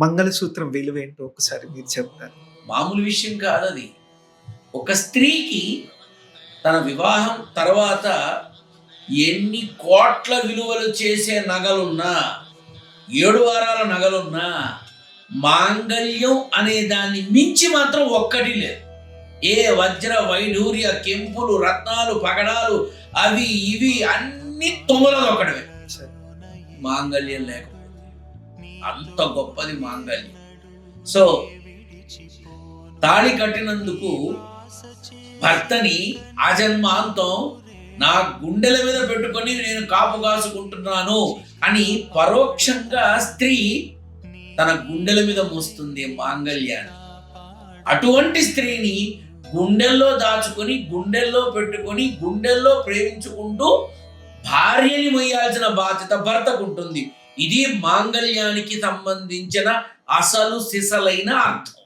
మంగళసూత్రం విలువ ఏంటో ఒకసారి మీరు చెప్తారు. మామూలు విషయం కాదు అది. ఒక స్త్రీకి తన వివాహం తర్వాత ఎన్ని కోట్ల విలువలు చేసే నగలున్నా ఏడు వారాల నగలున్నా మాంగళ్యం అనే దాన్ని మించి మాత్రం ఒక్కటి లేదు. ఏ వజ్ర వైఢూర్య కెంపులు రత్నాలు పగడాలు అవి ఇవి అన్ని తొమలలు ఒకటివే సరే. మాంగళ్యం లేకపోతే అంత గొప్పది మాంగళ్యం సో తాళి కట్టినందుకు భర్తని ఆజన్మాంతం నా గుండెల మీద పెట్టుకొని నేను కాపు కాసుకుంటున్నాను అని పరోక్షంగా స్త్రీ తన గుండెల మీద మోస్తుంది మాంగళ్యాన్ని. అటువంటి స్త్రీని గుండెల్లో దాచుకొని గుండెల్లో పెట్టుకొని గుండెల్లో ప్రేమించుకుంటూ భార్యని మొయ్యాల్సిన బాధ్యత భర్తకుంటుంది. ఉంటుంది ఇది మాంగళ్యానికి సంబంధించిన అసలు సిసలైన అర్థం.